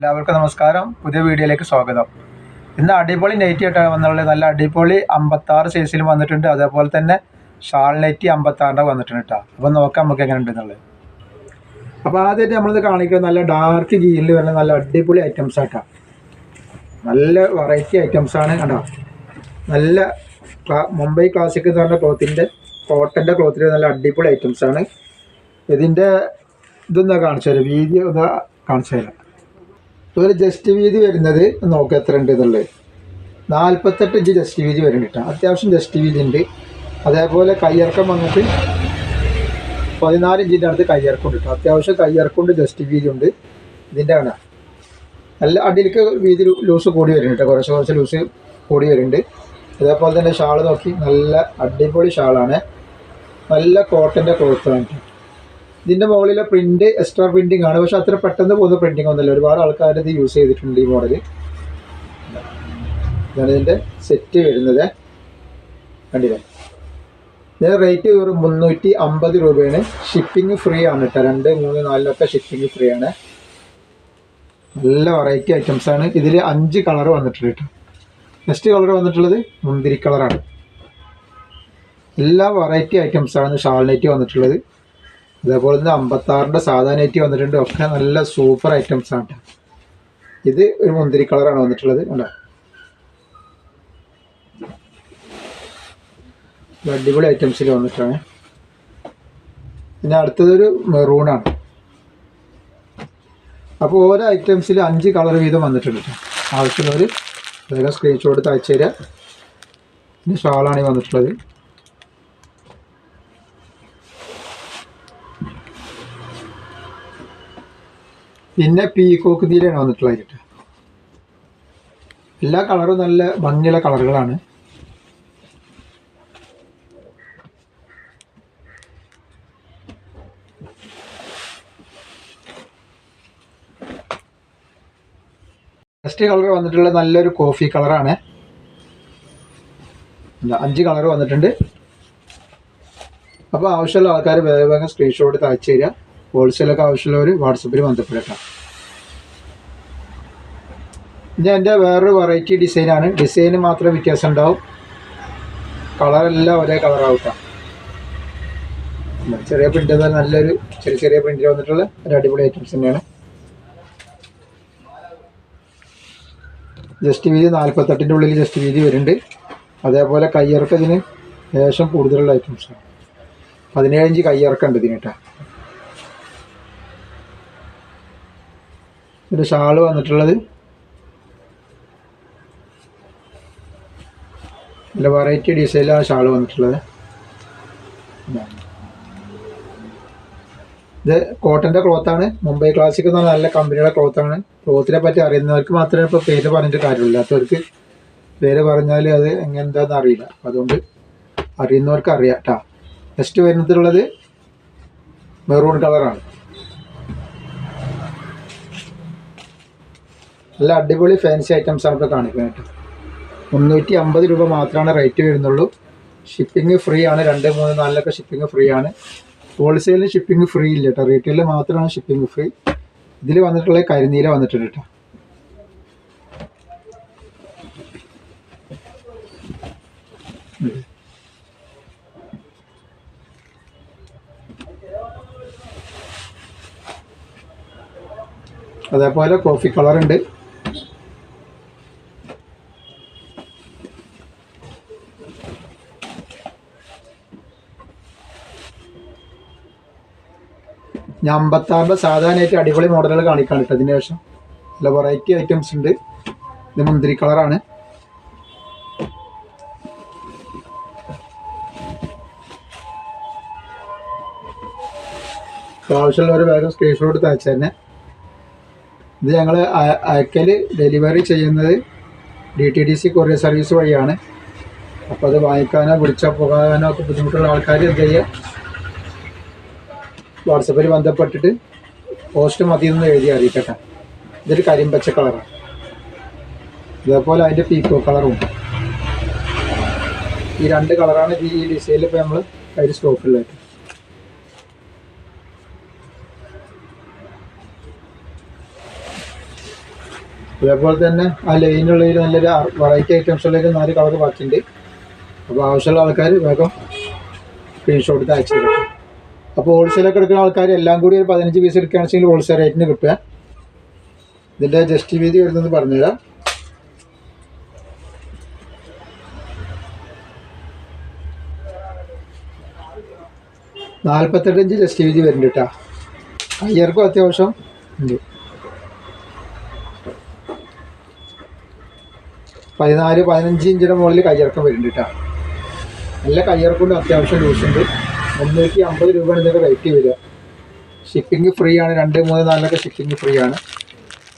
എല്ലാവർക്കും നമസ്കാരം. പുതിയ വീഡിയോയിലേക്ക് സ്വാഗതം. ഇന്ന് അടിപൊളി നെറ്റ് ആയിട്ടാണ് വന്നുള്ളത് നല്ല അടിപൊളി അമ്പത്താറ് സൈസിൽ വന്നിട്ടുണ്ട്. അതേപോലെ തന്നെ ഷാൾ നെറ്റ് അമ്പത്താറിന്റെ വന്നിട്ടുണ്ട് കേട്ടോ. അപ്പോൾ നോക്കാം നമുക്ക് എങ്ങനെ ഉണ്ടെന്നുള്ളത് അപ്പോൾ ആദ്യമായിട്ട് നമ്മളിത് കാണിക്കുക നല്ല ഡാർക്ക് ഗീലിൽ വരുന്ന നല്ല അടിപൊളി ഐറ്റംസ് ആട്ടാ. നല്ല വെറൈറ്റി ഐറ്റംസ് ആണ് കണ്ടോ. നല്ല മുംബൈ ക്ലാസിക് എന്ന് പറഞ്ഞ ക്ലോത്തിന്റെ കോട്ടന്റെ ക്ലോത്തിൽ നല്ല അടിപൊളി ഐറ്റംസ് ആണ്. ഇതിന്റെ ഇതൊന്നാ കാണിച്ചു തരാം വീതി ഒന്ന് കാണിച്ചു തരാം അതുപോലെ ജസ്റ്റ് വീതി വരുന്നത് നോക്കുക എത്ര ഉണ്ട് എന്നുള്ളത്. നാൽപ്പത്തെട്ട് ഇഞ്ച് ജസ്റ്റ് വീതി വരുന്നുണ്ട് അത്യാവശ്യം ജസ്റ്റ് വീതി ഉണ്ട്. അതേപോലെ കയ്യിറക്കം വന്നിട്ട് പതിനാല് ഇഞ്ചിന്റെ അടുത്ത് കയ്യിറക്കം ഉണ്ട് കേട്ടോ അത്യാവശ്യം കയ്യിറക്കൊണ്ട് ജസ്റ്റ് വീതി ഉണ്ട്. ഇതിന്റെ ആണ്. നല്ല അടിയിലേക്ക് വീതി ലൂസ് കൂടി വരുന്നുണ്ട് കേട്ടോ കുറച്ച് കുറച്ച് ലൂസ് കൂടി വരുന്നുണ്ട്. അതേപോലെ തന്നെ ഷാൾ നോക്കി. നല്ല അടിപൊളി ഷാളാണ് നല്ല കോട്ടന്റെ ക്ലോത്താണ് കേട്ടോ ഇതിന്റെ മുകളിലെ പ്രിന്റ് എക്സ്ട്രാ പ്രിന്റിംഗ് ആണ്. പക്ഷെ അത്ര പെട്ടെന്ന് പോകുന്ന പ്രിന്റിംഗ് ഒന്നുമില്ല. ഒരുപാട് ആൾക്കാർ ഇത് യൂസ് ചെയ്തിട്ടുണ്ട് ഈ മോഡൽ ഇതാണ് ഇതിന്റെ സെറ്റ് വരുന്നത്. കണ്ടില്ലേ? ഇതിന്റെ റേറ്റ് വെറും മുന്നൂറ്റി അമ്പത് രൂപയാണ്. ഷിപ്പിംഗ് ഫ്രീ ആണ് കേട്ടോ രണ്ട് മൂന്ന് നാലിലൊക്കെ ഷിപ്പിംഗ് ഫ്രീ ആണ്. നല്ല വെറൈറ്റി ഐറ്റംസ് ആണ്. ഇതിൽ അഞ്ച് കളർ വന്നിട്ടുണ്ട് കേട്ടോ നെക്സ്റ്റ് കളർ വന്നിട്ടുള്ളത് മുന്തിരി കളറാണ് എല്ലാ വെറൈറ്റി ഐറ്റംസ് ആണ് ഷാൾനെറ്റ് വന്നിട്ടുള്ളത്. അതേപോലെ തന്നെ അമ്പത്താറിന്റെ സാധാ ഐറ്റി വന്നിട്ടുണ്ട്. ഒക്കെ നല്ല സൂപ്പർ ഐറ്റംസ് ആണ് ഇത് ഒരു മുന്തിരി കളറാണ് വന്നിട്ടുള്ളത്. ഇത് അടിപൊളി ഐറ്റംസിൽ വന്നിട്ടാണ്. പിന്നെ അടുത്തതൊരു മെറൂണാണ് അപ്പോൾ ഓരോ ഐറ്റംസിൽ അഞ്ച് കളർ വീതം വന്നിട്ടുണ്ട് ട്ടോ. ആവശ്യമുള്ളവർ വേഗം സ്ക്രീൻഷോട്ട് അയച്ചു തരാം. പിന്നെ ഷാളാണ് വന്നിട്ടുള്ളത്. പിന്നെ പീകോക്ക് തീരെയാണ് വന്നിട്ടുള്ളത് കേട്ടോ എല്ലാ കളറും നല്ല ഭംഗിയുള്ള കളറുകളാണ് ഫസ്റ്റ് കളർ വന്നിട്ടുള്ള നല്ലൊരു കോഫി കളറാണ് അഞ്ച് കളർ വന്നിട്ടുണ്ട്. അപ്പോൾ ആവശ്യമുള്ള ആൾക്കാർ വേഗം സ്ക്രീൻഷോട്ട് അയച്ചു തരിക. ഹോൾസെയിലൊക്കെ ആവശ്യമുള്ളവർ വാട്സപ്പിൽ ബന്ധപ്പെടുക. ഇനി എന്റെ വേറൊരു വെറൈറ്റി ഡിസൈനാണ് ഡിസൈന് മാത്രം വ്യത്യാസം ഉണ്ടാവും കളറെല്ലാം ഒരേ കളറാവട്ടാണ് ട്ടോ. ചെറിയ പ്രിന്റ് നല്ലൊരു ചെറിയ ചെറിയ പ്രിന്റിൽ വന്നിട്ടുള്ള ഒരു അടിപൊളി ഐറ്റംസ് തന്നെയാണ്. ജസ്റ്റ് വീതി നാൽപ്പത്തെട്ടിന്റെ ഉള്ളിൽ ജസ്റ്റ് വീതി വരുന്നുണ്ട്. അതേപോലെ കയ്യിറക്കതിന് ലേശം കൂടുതലുള്ള ഐറ്റംസാണ് പതിനേഴ് ഇഞ്ച് കയ്യിറക്കുണ്ട് ഇതിനേട്ടാ ഒരു ഷാൾ വന്നിട്ടുള്ളത്. നല്ല വെറൈറ്റി ഡിസൈനിലാണ് ഷാൾ വന്നിട്ടുള്ളത്. ഇത് കോട്ടന്റെ ക്ലോത്താണ് മുംബൈ ക്ലാസിക് എന്ന് പറഞ്ഞാൽ നല്ല കമ്പനിയുടെ ക്ലോത്താണ് ക്ലോത്തിനെ പറ്റി അറിയുന്നവർക്ക് മാത്രമേ ഇപ്പോൾ പേര് പറഞ്ഞിട്ട് കാര്യമില്ല അല്ലാത്തവർക്ക് പേര് പറഞ്ഞാൽ അത് എങ്ങനെന്താന്ന് അറിയില്ല. അതുകൊണ്ട് അറിയുന്നവർക്ക് അറിയാം കേട്ടോ നെക്സ്റ്റ് വരുന്നതിലുള്ളത് മെറൂൺ കളറാണ് നല്ല അടിപൊളി ഫാൻസി ഐറ്റംസ് ആണ് ഇപ്പോൾ കാണിക്കുന്നത് കേട്ടോ. മുന്നൂറ്റി അമ്പത് രൂപ മാത്രമാണ് റേറ്റ് വരുന്നുള്ളൂ. ഷിപ്പിംഗ് ഫ്രീ ആണ്. രണ്ട് മൂന്ന് നാലിലൊക്കെ ഷിപ്പിംഗ് ഫ്രീ ആണ്. ഹോൾസെയിലിന് ഷിപ്പിംഗ് ഫ്രീ ഇല്ല കേട്ടോ. റീറ്റെയിലിൽ മാത്രമാണ് ഷിപ്പിംഗ് ഫ്രീ ഇതിൽ വന്നിട്ടുള്ള കരിനീല വന്നിട്ടുണ്ട് കേട്ടോ. അതേപോലെ കോഫി കളർ ഞാൻ അമ്പത്താറിന്റെ സാധാരണയായിട്ട് അടിപൊളി മോഡലുകൾ കാണിക്കാൻ കേട്ടോ ശേഷം. നല്ല വെറൈറ്റി ഐറ്റംസ് ഉണ്ട്. ഇത് മുന്തിരി കളറാണ് ആവശ്യമുള്ള ഒരു വേഗം സ്ക്രീൻഷോട്ട് എടുത്ത് അയച്ചു തന്നെ ഇത് ഞങ്ങൾ അയക്കൽ ഡെലിവറി ചെയ്യുന്നത് D T D C courier service വഴിയാണ്. അപ്പോൾ അത് വാങ്ങിക്കാനോ വിളിച്ചാൽ പോകാനോ ഒക്കെ ബുദ്ധിമുട്ടുള്ള ആൾക്കാർ എന്ത് ചെയ്യുക വാട്സപ്പിൽ ബന്ധപ്പെട്ടിട്ട് പോസ്റ്റ് മതി എന്ന് എഴുതി അറിയിക്കട്ടെ. ഇതൊരു കരിമ്പച്ച കളറാണ് ഇതേപോലെ അതിന്റെ പീക്കോ കളറും. ഈ രണ്ട് കളറാണ് ഈ ഡിസൈനിൽ ഇപ്പോൾ നമ്മൾ അതിൽ സ്റ്റോക്കുള്ളത് അതേപോലെ തന്നെ ആ ലൈനുള്ളതിൽ നല്ലൊരു വെറൈറ്റി ഐറ്റംസുകളിലേക്ക് നാല് കളർ ബാക്കിയുണ്ട്. അപ്പോൾ ആവശ്യമുള്ള ആൾക്കാർ വേഗം സ്ക്രീൻഷോട്ട് അയച്ചു തരും അപ്പോൾ ഹോൾസെയിലൊക്കെ എടുക്കുന്ന ആൾക്കാർ എല്ലാം കൂടി ഒരു പതിനഞ്ച് പീസ് എടുക്കുകയാണെങ്കിൽ ഹോൾസെയിൽ റേറ്റിന് കിട്ടുക. ഇതിന്റെ ജസ്റ്റ് വീതി വരുന്നത് പറഞ്ഞുതരാം. നാൽപ്പത്തെട്ട് ഇഞ്ച് ജസ്റ്റ് വീതി വരുന്നുണ്ട് കേട്ടോ. കയ്യർക്കും അത്യാവശ്യം ഉണ്ട്. പതിനാല് പതിനഞ്ച് ഇഞ്ചിന്റെ മുകളിൽ കയ്യിറക്കം വരുന്നുണ്ട് കേട്ടോ. നല്ല കയ്യിറക്കൊണ്ട് അത്യാവശ്യം ലൂസ് ഉണ്ട്. മുന്നൂറ്റി അമ്പത് രൂപയാണ് ഇതിന്റെ റേറ്റ് വരിക ഷിപ്പിംഗ് ഫ്രീ ആണ്. രണ്ട് മൂന്ന് നാലിലൊക്കെ ഷിപ്പിംഗ് ഫ്രീ ആണ്.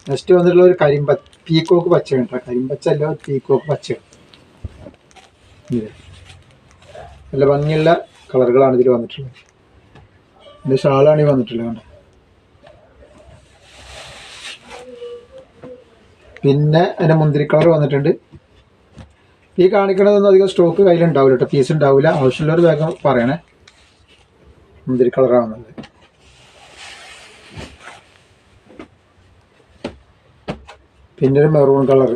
നെക്സ്റ്റ് വന്നിട്ടുള്ള ഒരു കരിമ്പ പീക്കോക്ക് പച്ച കേട്ടോ കരിമ്പച്ച അല്ല പീക്കോക്ക് പച്ച. നല്ല ഭംഗിയുള്ള കളറുകളാണ് ഇതിൽ വന്നിട്ടുള്ളത്. എന്റെ ഷാളാണ് ഈ വന്നിട്ടുള്ളത് കണ്ടോ? പിന്നെ അതിന്റെ മുന്തിരി കളർ വന്നിട്ടുണ്ട്. ഈ കാണിക്കണതൊന്നും അധികം സ്റ്റോക്ക് കയ്യിലുണ്ടാവില്ല കേട്ടോ പീസ് ഉണ്ടാവില്ല ആവശ്യമുള്ളവർ വേഗം പറയണേ. മുന്തിരി കളറാവുന്നത് പിന്നെ ഒരു മെറൂൺ കളർ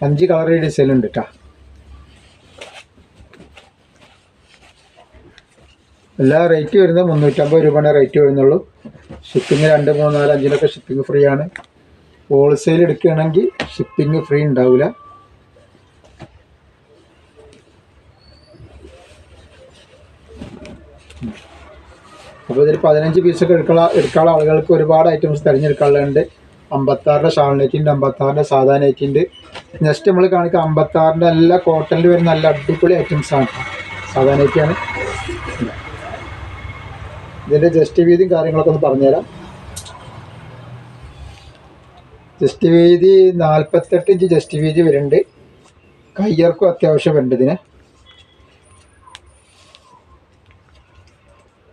അഞ്ച് കളർ ഡിസൈൻ ഉണ്ട് കേട്ടോ എല്ലാ റേറ്റ് വരുന്നത് മുന്നൂറ്റമ്പത് രൂപയാണ് റേറ്റ് വരുന്നുള്ളൂ. ഷിപ്പിംഗ് രണ്ട് മൂന്ന് നാല് അഞ്ചിനൊക്കെ ഷിപ്പിംഗ് ഫ്രീ ആണ്. ഹോൾസെയിൽ എടുക്കുകയാണെങ്കിൽ ഷിപ്പിംഗ് ഫ്രീ ഉണ്ടാവില്ല അപ്പോൾ ഇതിൽ പതിനഞ്ച് പീസൊക്കെ എടുക്കാനുള്ള എടുക്കാനുള്ള ആളുകൾക്ക് ഒരുപാട് ഐറ്റംസ് തിരഞ്ഞെടുക്കാനുള്ളതുണ്ട്. അമ്പത്താറിന്റെ ഷാൾ നെറ്റിന്റെ അമ്പത്താറിന്റെ സാധാ നെറ്റിന്റെ നെക്സ്റ്റ് നമ്മൾ കാണിക്കുക അമ്പത്താറിന്റെ നല്ല കോട്ടണിൽ വരുന്ന നല്ല അടിപൊളി ഐറ്റംസ് ആണ്. സാധാ നെറ്റിയാണ് ഇതിന്റെ ജസ്റ്റ് വീതിയും കാര്യങ്ങളൊക്കെ ഒന്ന് പറഞ്ഞുതരാം. ജസ്റ്റ് വീതി നാൽപ്പത്തെട്ട് ഇഞ്ച് ജസ്റ്റ് വീതി വരുന്നുണ്ട്. കയ്യർക്കും അത്യാവശ്യം വരുന്നുണ്ട് ഇതിന്.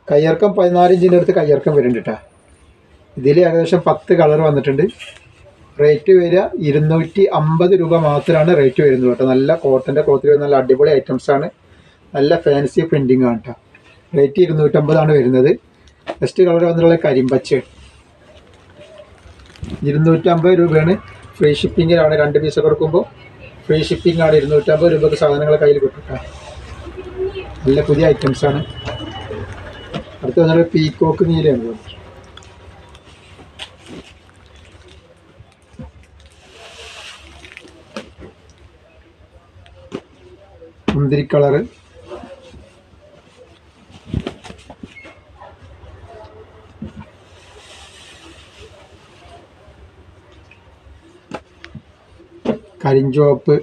കയ്യർക്കം പതിനാല് ഇഞ്ചിന്റെ അടുത്ത് കയ്യർക്കം വരുന്നുണ്ട് കേട്ടോ ഇതിൽ ഏകദേശം പത്ത് കളർ വന്നിട്ടുണ്ട്. റേറ്റ് വരിക ഇരുന്നൂറ്റി അമ്പത് രൂപ മാത്രമാണ് റേറ്റ് വരുന്നത് കേട്ടോ നല്ല കോട്ടന്റെ ക്ലോത്തിൽ വരുന്ന നല്ല അടിപൊളി ഐറ്റംസ് ആണ്. നല്ല ഫാൻസി പ്രിന്റിംഗ് ആണ് കേട്ടോ റേറ്റ് ഇരുന്നൂറ്റമ്പതാണ് വരുന്നത്. ബെസ്റ്റ് കളർ വന്നിട്ടുള്ള കരിമ്പച്ച. ഇരുന്നൂറ്റമ്പത് രൂപയാണ്. ഫ്രീ ഷിപ്പിങ്ങിലാണ് രണ്ട് പീസ് കൊടുക്കുമ്പോൾ ഫ്രീ ഷിപ്പിംഗ് ആണ് ഇരുന്നൂറ്റമ്പത് രൂപക്ക് സാധനങ്ങൾ കയ്യിൽ കിട്ടും കേട്ടോ നല്ല പുതിയ ഐറ്റംസ് ആണ്. അടുത്ത വന്നിട്ട് പീക്കോക്ക് നീലയാണ് മുന്തിരി കളറ്. കരിഞ്ചുവപ്പ്.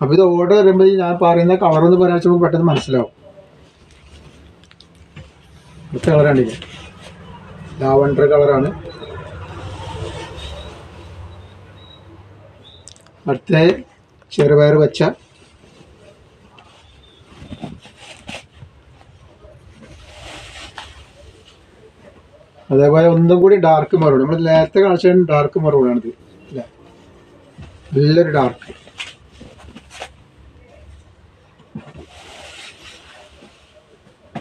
അപ്പോൾ ഇത് ഓർഡർ വരുമ്പോൾ ഞാൻ പറയുന്ന കളർ എന്ന് പറയാൻ പെട്ടെന്ന് മനസ്സിലാവും. അടുത്ത കളറാണ് ഇത്. ലാവണ്ടർ കളറാണ് അടുത്ത ചെറുപയർ വെച്ച അതേപോലെ ഒന്നും കൂടി ഡാർക്ക് മറൂൺ നമ്മൾ നേരത്തെ കാണിച്ചാൽ ഡാർക്ക് മറൂണാണിത് അല്ലേ നല്ലൊരു ഡാർക്ക്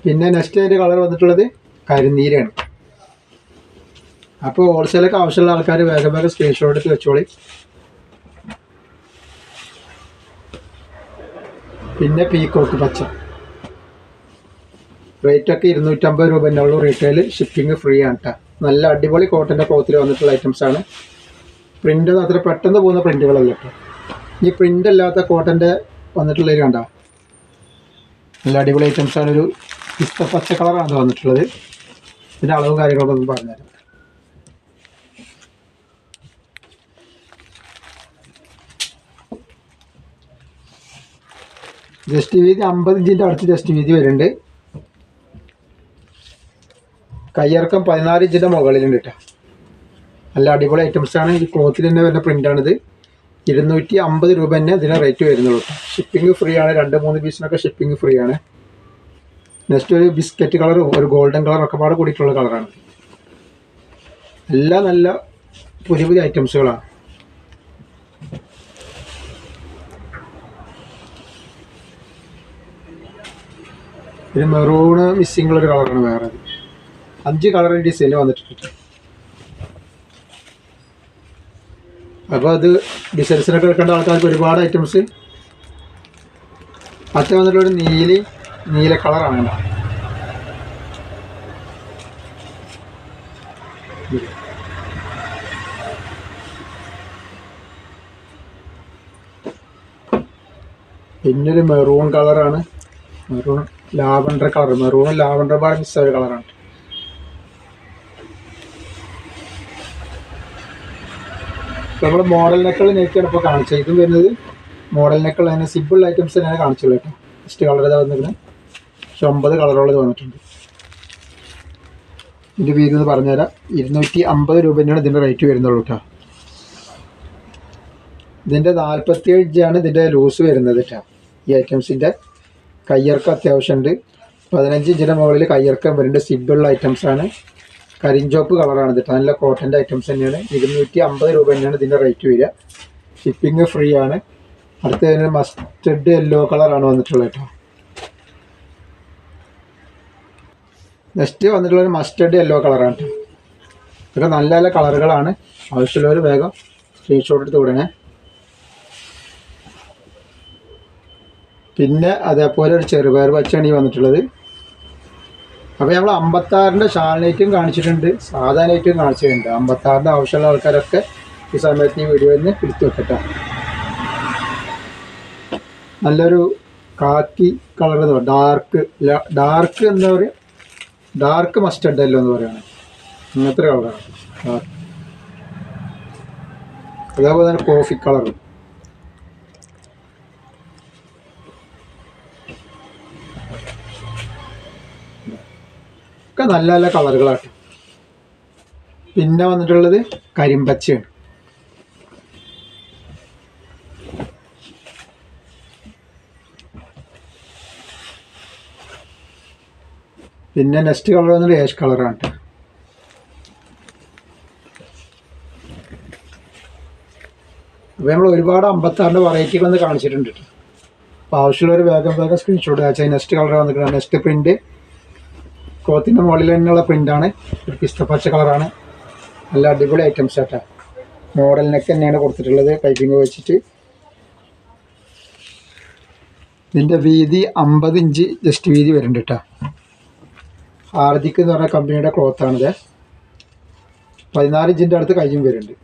പിന്നെ നെക്സ്റ്റ് അതിന്റെ കളർ വന്നിട്ടുള്ളത് കരിനീരാണ്. അപ്പോൾ ഹോൾസെയിലൊക്കെ ആവശ്യമുള്ള ആൾക്കാർ വേഗം വേഗം സ്ക്രീൻഷോട്ട് എടുത്ത് വെച്ചോളി. പിന്നെ പീക്കോക്ക് പച്ച. റേറ്റ് ഒക്കെ ഇരുന്നൂറ്റമ്പത് രൂപ തന്നെ ഉള്ളൂ റീറ്റെയിൽ ഷിപ്പിംഗ് ഫ്രീ ആണ് കേട്ടോ നല്ല അടിപൊളി കോട്ടന്റെ ക്ലോത്തിൽ വന്നിട്ടുള്ള ഐറ്റംസ് ആണ്. പ്രിന്റ് അത്ര പെട്ടെന്ന് പോകുന്ന പ്രിന്റുകളല്ല കേട്ടോ ഈ പ്രിന്റ് അല്ലാത്ത കോട്ടന്റെ വന്നിട്ടുള്ളവർ കണ്ടോ? നല്ല അടിപൊളി ഐറ്റംസ് ആണ് ഒരു പിസ്ത പച്ച കളറാണ് വന്നിട്ടുള്ളത്. ഇതിന്റെ അളവും കാര്യങ്ങളൊക്കെ ഒന്ന് പറഞ്ഞുതരാം. ജസ്റ്റ് വീതി അമ്പത് ഇഞ്ചിന്റെ അടുത്ത് ജസ്റ്റ് വീതി വരുന്നുണ്ട്. കയ്യിറക്കം പതിനാല് ഇഞ്ചിന്റെ മുകളിലുണ്ട് കേട്ടോ നല്ല അടിപൊളി ഐറ്റംസ് ആണ്. ഈ ക്ലോത്തിൽ തന്നെ വരുന്ന പ്രിന്റാണിത് ഇരുന്നൂറ്റി അമ്പത് രൂപ തന്നെ ഇതിന് റേറ്റ് വരുന്നുള്ളൂ ഷിപ്പിംഗ് ഫ്രീ ആണ്. രണ്ട് മൂന്ന് പീസിനൊക്കെ ഷിപ്പിംഗ് ഫ്രീ ആണ്. നെക്സ്റ്റ് ഒരു ബിസ്ക്കറ്റ് കളറും ഒരു ഗോൾഡൻ കളറും ഒക്കെ പാടെ കൂടിയിട്ടുള്ള കളറാണ് എല്ലാം നല്ല പുതിയ പുതിയ ഐറ്റംസുകളാണ് ഒരു മെറൂണ് മിസ്സിംഗ് ഉള്ളൊരു കളറാണ് വേറെ. അഞ്ച് കളർ ഡിസൈനിൽ വന്നിട്ടുണ്ട്. അപ്പോൾ അത് ഡിസൈൻസിനൊക്കെ എടുക്കേണ്ട ആൾക്കാർക്ക് ഒരുപാട് ഐറ്റംസ് മറ്റേ വന്നിട്ടുള്ള ഒരു നീലി കളറാണ് കേട്ടോ. പിന്നൊരു മെറൂൺ കളറാണ്. Maroon lavender colour. Maroon lavender പാടെ മിസ്സായ കളറാണ്. നമ്മൾ മോഡൽ നെക്കൾ നെക്കാണ് ഇപ്പോൾ കാണിച്ചത്. ഇതും വരുന്നത് മോഡൽ നെക്കൾ അതിന് സിമ്പിൾ ഐറ്റംസ് തന്നെയാണ് കാണിച്ചുള്ളൂ കേട്ടോ. ഫസ്റ്റ് കളർ ഇതാ വന്നിരിക്കുന്നത്. പക്ഷെ ഒമ്പത് കളറുള്ളത് വന്നിട്ടുണ്ട്. ഇതിന്റെ വീതി എന്ന് പറഞ്ഞുതരാം. ഇരുന്നൂറ്റി അമ്പത് രൂപ തന്നെയാണ് ഇതിന്റെ റേറ്റ് വരുന്നുള്ളൂ കേട്ടോ ഇതിന്റെ നാൽപ്പത്തിയേഴ് ഇഞ്ചാണ് ഇതിന്റെ ലൂസ് വരുന്നത് കേട്ടോ ഈ ഐറ്റംസിന്റെ കയ്യിറക്കം അത്യാവശ്യമുണ്ട് പതിനഞ്ച് ഇഞ്ചിന്റെ മുകളിൽ കയ്യിറക്കം വരുന്നുണ്ട്. സിബിളുള്ള ഐറ്റംസാണ് കരിഞ്ചോപ്പ് കളറാണ് കേട്ടോ നല്ല കോട്ടന്റെ ഐറ്റംസ് തന്നെയാണ്. ഇരുന്നൂറ്റി അമ്പത് രൂപ തന്നെയാണ് ഇതിന്റെ റേറ്റ് വരിക. ഷിപ്പിംഗ് ഫ്രീ ആണ്. അടുത്ത മസ്റ്റഡ് യെല്ലോ കളറാണ് വന്നിട്ടുള്ളത് കേട്ടോ നെക്സ്റ്റ് വന്നിട്ടുള്ളൊരു മസ്റ്റേഡ് യെല്ലോ കളറാണ് ഇതൊക്കെ നല്ല നല്ല കളറുകളാണ് ആവശ്യമുള്ളവർ വേഗം സ്ക്രീൻഷോട്ട് എടുത്ത് വിടണേ. പിന്നെ അതേപോലെ ഒരു ചെറുപയർ പച്ചയാണ് ഈ വന്നിട്ടുള്ളത്. അപ്പോൾ നമ്മൾ അമ്പത്താറിന്റെ ഷാളിനേറ്റും കാണിച്ചിട്ടുണ്ട്. സാധാ നൈറ്റും കാണിച്ചിട്ടുണ്ട്. അമ്പത്താറിന്റെ ആവശ്യമുള്ള ആൾക്കാരൊക്കെ ഈ സമയത്ത് ഈ വീഡിയോയിൽ നിന്ന് എടുത്തു വെക്കട്ടെ. നല്ലൊരു കാക്കി കളർ ഡാർക്ക് ഡാർക്ക് എന്താ പറയുക ഡാർക്ക് മസ്റ്റർഡ് അല്ലോ എന്ന് പറയുകയാണ് അങ്ങനത്തെ കളറാണ്. അതേപോലെ തന്നെ കോഫി കളറും ഒക്കെ നല്ല നല്ല കളറുകളാണ് പിന്നെ വന്നിട്ടുള്ളത് കരിമ്പച്ചയാണ്. പിന്നെ നെക്സ്റ്റ് കളർ വന്നിട്ട് ഏഷ് കളറാണ് അപ്പം നമ്മൾ ഒരുപാട് അമ്പത്താറിന്റെ വെറൈറ്റികൾ വന്ന് കാണിച്ചിട്ടുണ്ട് കേട്ടോ അപ്പോൾ ആവശ്യമുള്ളവർ വേഗം വേഗം സ്ക്രീൻഷോട്ട് അയച്ചാൽ നെക്സ്റ്റ് കളർ വന്നിട്ടുണ്ട് നെക്സ്റ്റ് പ്രിന്റ് ക്ലോത്തിന്റെ മുകളിൽ തന്നെയുള്ള പ്രിന്റാണ് ഒരു പിസ്ത പച്ച കളറാണ് നല്ല അടിപൊളി ഐറ്റംസ് ആട്ടാ. മോഡലിനൊക്കെ തന്നെയാണ് കൊടുത്തിട്ടുള്ളത്. പൈപ്പിംഗ് വെച്ചിട്ട്. ഇതിന്റെ വീതി അമ്പത് ഇഞ്ച് ജസ്റ്റ് വീതി വരുന്നുണ്ട് കേട്ടോ ആർദിക്ക് എന്ന് പറഞ്ഞ കമ്പനിയുടെ ക്ലോത്താണിത് പതിനാല് ഇഞ്ചിന്റെ അടുത്ത് കയ്യും വരുന്നുണ്ട്.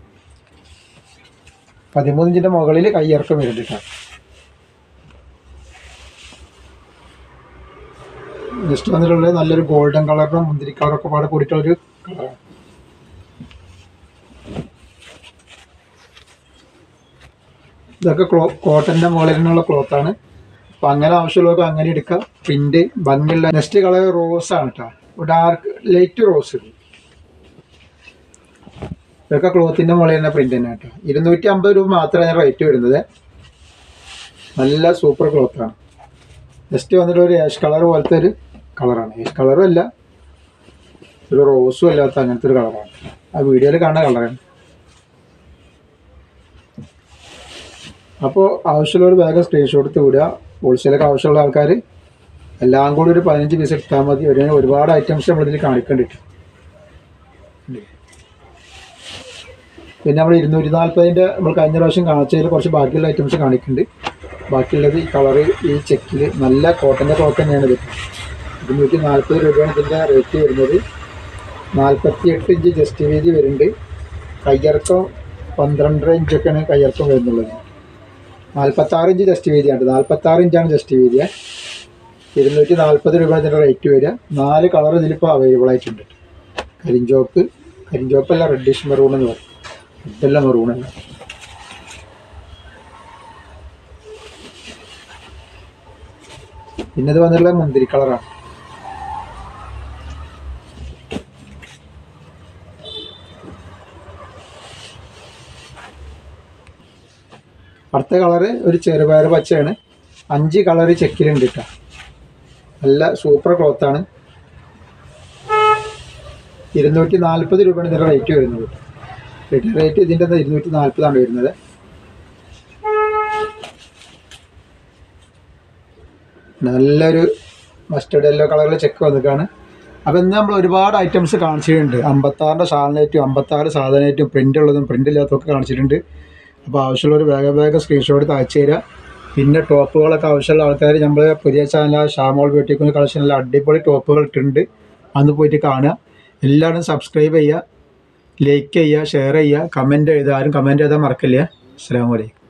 പതിമൂന്ന് ഇഞ്ചിന്റെ മുകളിൽ ഇറക്കം വരുന്നുണ്ട് കേട്ടോ. ജസ്റ്റ് വന്നിട്ടുള്ളത് നല്ലൊരു ഗോൾഡൻ കളറിനും മുന്തിരി കളറൊക്കെ പാടെ കൂടിയിട്ടുള്ളൊരു കളറാണ് ഇതൊക്കെ ക്ലോ കോട്ടന്റെ മുകളിൽ നിന്നുള്ള ക്ലോത്താണ് അപ്പം അങ്ങനെ ആവശ്യമുള്ളവർക്ക് അങ്ങനെ എടുക്കാം. പ്രിന്റ് ഭംഗിയുള്ള നെക്സ്റ്റ് കളർ റോസ് ആണ് കേട്ടോ. ഡാർക്ക് ലൈറ്റ് റോസ് ഇതൊക്കെ ക്ലോത്തിന്റെ മുകളിൽ തന്നെ പ്രിന്റ് തന്നെ കേട്ടോ. ഇരുന്നൂറ്റി അമ്പത് രൂപ മാത്രമാണ് റേറ്റ് വരുന്നത്. നല്ല സൂപ്പർ ക്ലോത്താണ് ജസ്റ്റ് വന്നിട്ട് ഒരു ഏഷ് കളർ പോലത്തെ ഒരു കളറാണ് ഏഷ് കളറും അല്ല. ഒരു റോസും അല്ലാത്ത അങ്ങനത്തെ ഒരു കളറാണ് ആ വീഡിയോയിൽ കാണുന്ന കളറാണ് അപ്പോൾ ആവശ്യമുള്ളവർ വേഗം സ്ക്രീൻഷോട്ട് എടുത്ത് വിടുക. ഹോൾസെയിലൊക്കെ ആവശ്യമുള്ള ആൾക്കാർ എല്ലാം കൂടി ഒരു പതിനഞ്ച് പീസ് എടുത്താൽ മതി. ഒരു ഒരുപാട് ഐറ്റംസ് നമ്മളിതിൽ കാണിക്കേണ്ടിട്ട്. പിന്നെ നമ്മൾ ഇരുന്നൂറ്റി നാൽപ്പതിന്റെ നമ്മൾ കഴിഞ്ഞ പ്രാവശ്യം കാണിച്ചതിൽ കുറച്ച് ബാക്കിയുള്ള ഐറ്റംസ് കാണിക്കുന്നുണ്ട് ബാക്കിയുള്ളത് ഈ കളർ ഈ ചെക്കിൽ നല്ല കോട്ടന്റെ ക്ലോത്ത് തന്നെയാണ് ഇത്. ഇരുന്നൂറ്റി നാൽപ്പത് രൂപയാണ് ഇതിന്റെ റേറ്റ് വരുന്നത്. നാൽപ്പത്തി എട്ട് ഇഞ്ച് ജസ്റ്റ് വീതി വരുന്നുണ്ട്. കയ്യിറക്കം പന്ത്രണ്ടര ഇഞ്ചൊക്കെയാണ് കയ്യിറക്കം വരുന്നുള്ളത്. നാൽപ്പത്താറ് ഇഞ്ച് ജസ്റ്റ് വീതിയാണ് നാൽപ്പത്താറ് ഇഞ്ചാണ് ജസ്റ്റ് വീതി ഇരുന്നൂറ്റി നാൽപ്പത് രൂപ ഇതിന്റെ റേറ്റ് വരിക. നാല് കളർ ഇതിലിപ്പോൾ അവൈലബിൾ ആയിട്ടുണ്ട്. കരിഞ്ചോപ്പ് കരിഞ്ചോപ്പല്ല റെഡിഷ് മെറൂൺ എന്ന് പറയും. റെഡല്ല മെറൂണല്ല പിന്നെ ഇത് വന്നിട്ടുള്ള മുന്തിരി കളറാണ് അടുത്ത കളറ് ഒരു ചെറുപയർ പച്ചയാണ്. അഞ്ച് കളറ് ചെക്കിലുണ്ട് കേട്ടോ നല്ല സൂപ്പർ ക്ലോത്താണ് ഇരുന്നൂറ്റി നാൽപ്പത് രൂപയാണ് ഇതിന്റെ റേറ്റ് വരുന്നത്. റിട്ടേൺ റേറ്റ് ഇതിന്റെ ഇരുന്നൂറ്റി നാൽപ്പതാണ് വരുന്നത്. നല്ലൊരു മസ്റ്റേഡ് യെല്ലോ കളറിൽ ചെക്ക് വന്നിട്ടാണ് അപ്പോൾ ഇന്ന് നമ്മൾ ഒരുപാട് ഐറ്റംസ് കാണിച്ചിട്ടുണ്ട്. അമ്പത്താറിന്റെ ഷാളിനേറ്റും അമ്പത്താറ് സാധനമായിട്ടും പ്രിന്റ് ഉള്ളതും പ്രിന്റ് ഇല്ലാത്തതൊക്കെ കാണിച്ചിട്ടുണ്ട്. അപ്പോൾ ആവശ്യമുള്ളവർ വേഗം വേഗം സ്ക്രീൻഷോട്ട് അയച്ചു തരിക പിന്നെ ടോപ്പുകളൊക്കെ ആവശ്യമുള്ള ആൾക്കാർ നമ്മൾ പുതിയ ചാനൽ ഷാമോൾ ബ്യൂട്ടി കുഞ്ഞ് കളക്ഷനിൽ അടിപൊളി ടോപ്പുകൾ ഇട്ടുണ്ട് അന്ന് പോയിട്ട് കാണുക. എല്ലാവരും സബ്സ്ക്രൈബ് ചെയ്യുക. ലൈക്ക് ചെയ്യുക ഷെയർ ചെയ്യുക. കമന്റ് എഴുതുക. ആരും കമന്റ് എഴുതാൻ മറക്കില്ല. അസ്സാം വലൈക്കും